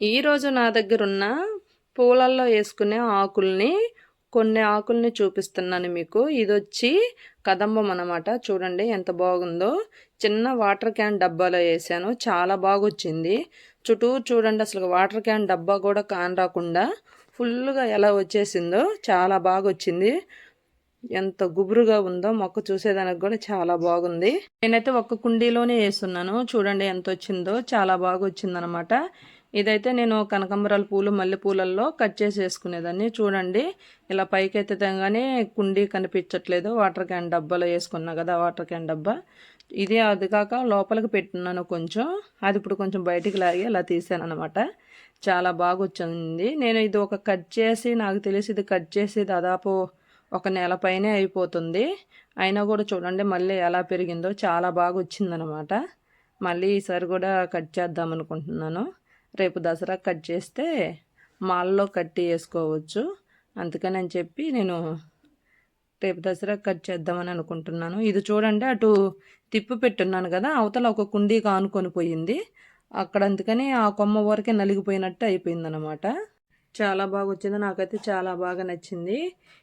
ఈరోజు నా దగ్గర ఉన్న పూలల్లో వేసుకునే ఆకుల్ని కొన్ని ఆకుల్ని చూపిస్తున్నాను మీకు. ఇది వచ్చి కదంబం అనమాట చూడండి ఎంత బాగుందో. చిన్న వాటర్ క్యాన్ డబ్బాలో వేసాను. చాలా బాగా వచ్చింది చుట్టూ చూడండి అసలు వాటర్ క్యాన్ డబ్బా కూడా కాన్ రాకుండా ఫుల్గా ఎలా వచ్చేసిందో చాలా బాగా వచ్చింది ఎంత గుబురుగా ఉందో మొక్క చూసేదానికి కూడా చాలా బాగుంది. నేనైతే ఒక్క కుండీలోనే వేస్తున్నాను చూడండి ఎంత వచ్చిందో చాలా బాగా వచ్చిందనమాట ఇదైతే నేను కనకంబరాల పూలు మల్లె పూలల్లో కట్ చేసి వేసుకునేదాన్ని. చూడండి ఇలా పైకి అయితే కుండీ కనిపించట్లేదు. వాటర్ క్యాన్ డబ్బాలో వేసుకున్నా కదా వాటర్ క్యాన్ డబ్బా. ఇది అది కాక లోపలికి పెట్టున్నాను కొంచెం. అది ఇప్పుడు కొంచెం బయటికి లాగి అలా తీసాను అనమాట చాలా బాగా వచ్చింది. నేను ఇది ఒక కట్ చేసి నాకు తెలిసి ఇది కట్ చేసి దాదాపు ఒక నెల పైనే అయిపోతుంది. అయినా కూడా చూడండి మళ్ళీ ఎలా పెరిగిందో చాలా బాగా వచ్చిందనమాట మళ్ళీ ఈసారి కూడా కట్ చేద్దాం అనుకుంటున్నాను. రేపు దసరా కట్ చేస్తే మాల్లో కట్టి వేసుకోవచ్చు. అందుకని అని చెప్పి నేను రేపు దసరా కట్ చేద్దామని అనుకుంటున్నాను. ఇది చూడండి అటు తిప్పి పెట్టున్నాను కదా అవతల ఒక కుండీ కానుకొని పోయింది. అక్కడ అందుకని ఆ కొమ్మ వరకే నలిగిపోయినట్టు అయిపోయిందనమాట చాలా బాగా వచ్చింది నాకైతే చాలా బాగా నచ్చింది.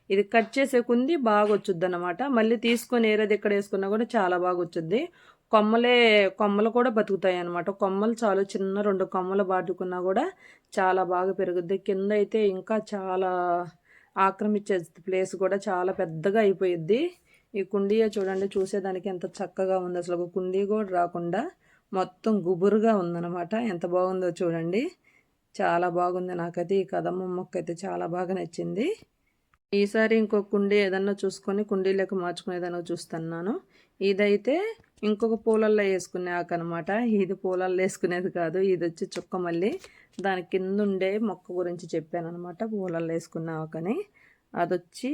ఇది కట్ చేసే కుంది బాగా వచ్చుద్ది అనమాట మళ్ళీ తీసుకొని ఏరేది ఎక్కడ వేసుకున్నా కూడా చాలా బాగా వచ్చుద్ది. కొమ్మలే కొమ్మలు కూడా బతుకుతాయి అనమాట కొమ్మలు చాలు చిన్న రెండు కొమ్మలు బాటుకున్నా కూడా చాలా బాగా పెరుగుద్ది. కింద అయితే ఇంకా చాలా ఆక్రమించే ప్లేస్ కూడా చాలా పెద్దగా అయిపోయిద్ది. ఈ కుండీ చూడండి చూసేదానికి ఎంత చక్కగా ఉంది. అసలు ఒక కుండీ కూడా రాకుండా మొత్తం గుబురుగా ఉందన్నమాట. ఎంత బాగుందో చూడండి. చాలా బాగుంది నాకైతే ఈ కదమ్మ మొక్క అయితే చాలా బాగా నచ్చింది. ఈసారి ఇంకో కుండీ ఏదన్నా చూసుకొని కుండీలోకి మార్చుకునేదాన్ని చూస్తున్నాను. ఇదైతే ఇంకొక పూలల్లో వేసుకునే ఆకు అనమాట ఇది పూలల్లో వేసుకునేది కాదు. ఇది వచ్చి చుక్క మళ్ళీ. దాని కింద ఉండే మొక్క గురించి చెప్పాను అనమాట పూలల్లో వేసుకునే ఆకని. అది వచ్చి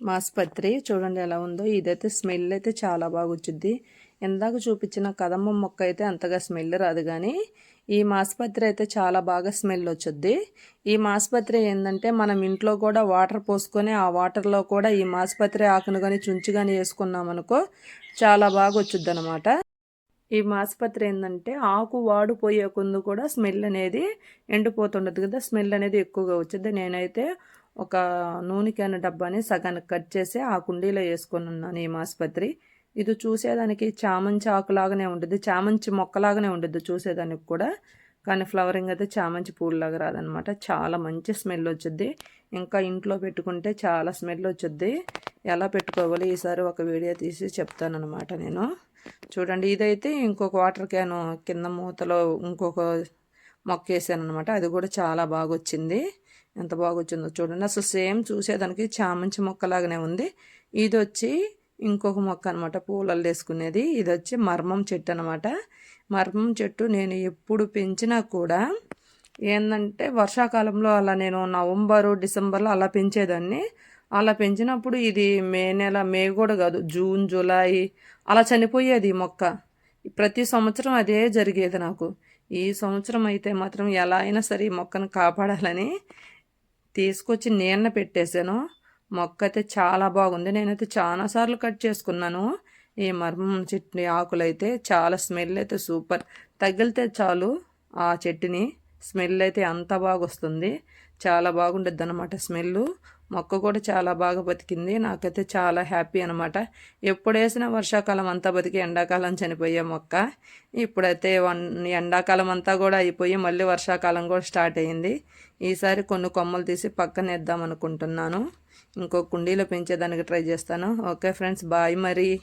మాస్పత్రి. చూడండి ఎలా ఉందో. ఇదైతే స్మెల్ అయితే చాలా బాగా వచ్చింది ఇందాక చూపించిన కదమ్మ మొక్క అయితే అంతగా స్మెల్ రాదు కానీ ఈ మాస్పత్రి అయితే చాలా బాగా స్మెల్ వచ్చుద్ది. ఈ మాసుపత్రి ఏంటంటే మనం ఇంట్లో కూడా వాటర్ పోసుకొని ఆ వాటర్లో కూడా ఈ మాస్పత్రి ఆకును కానీ చుంచి కానీ వేసుకున్నామనుకో చాలా బాగా వచ్చుద్ది అనమాట ఈ మాస్పత్రి ఏంటంటే ఆకు వాడిపోయే కొందు కూడా స్మెల్ అనేది ఎండిపోతుండదు కదా స్మెల్ అనేది ఎక్కువగా వచ్చింది నేనైతే ఒక నూనె క్యాన్ డబ్బాని సగానికి కట్ చేసి ఆ కుండీలో వేసుకొని ఉన్నాను ఈ మాసుపత్రి. ఇది చూసేదానికి చామంచి ఆకులాగానే ఉంటుంది చామంచి మొక్కలాగానే ఉంటుంది చూసేదానికి కూడా. కానీ ఫ్లవరింగ్ అయితే చామంచి పూలలాగా రాదనమాట చాలా మంచి స్మెల్ వచ్చింది ఇంకా ఇంట్లో పెట్టుకుంటే చాలా స్మెల్ వచ్చింది ఎలా పెట్టుకోవాలి? ఈసారి ఒక వీడియో తీసి చెప్తానమాట నేను. చూడండి ఇదైతే ఇంకొక వాటర్ క్యాన్ కింద మూతలో ఇంకొక మొక్క వేసాను అనమాట అది కూడా చాలా బాగా వచ్చింది ఎంత బాగా వచ్చిందో చూడండి. అసలు సేమ్ చూసేదానికి చామంచి మొక్కలాగానే ఉంది. ఇది వచ్చి ఇంకొక మొక్క అనమాట పూలలు వేసుకునేది. ఇది వచ్చి మర్మం చెట్టు అనమాట మర్మం చెట్టు నేను ఎప్పుడు పెంచినా కూడా ఏంటంటే వర్షాకాలంలో అలా నేను నవంబరు డిసెంబర్లో అలా పెంచేదాన్ని. అలా పెంచినప్పుడు ఇది మే నెల మే కూడా కాదు జూన్ జూలై అలా చనిపోయేది ఈ మొక్క. ప్రతి సంవత్సరం అదే జరిగేది నాకు. ఈ సంవత్సరం అయితే మాత్రం ఎలా అయినా సరే ఈ మొక్కను కాపాడాలని తీసుకొచ్చి నీళ్ళ పెట్టేశాను. మొక్క అయితే చాలా బాగుంది. నేనైతే చాలాసార్లు కట్ చేసుకున్నాను. ఈ మర్మం చెట్టు ఆకులు అయితే చాలా స్మెల్ అయితే సూపర్. తగిలితే చాలు ఆ చెట్టుని. స్మెల్ అయితే అంత బాగా వస్తుంది చాలా బాగుండద్ది అనమాట స్మెల్ మొక్క కూడా చాలా బాగా బతికింది. నాకైతే చాలా హ్యాపీ అనమాట ఎప్పుడు వేసినా వర్షాకాలం అంతా బతికి ఎండాకాలం చనిపోయే మొక్క. ఇప్పుడైతే వన్ ఎండాకాలం అంతా కూడా అయిపోయి మళ్ళీ వర్షాకాలం కూడా స్టార్ట్ అయ్యింది ఈసారి కొన్ని కొమ్మలు తీసి పక్కన వేద్దాం అనుకుంటున్నాను. ఇంకో కుండీలో పెంచేదానికి ట్రై చేస్తాను. ఓకే ఫ్రెండ్స్ బాయ్ మరి.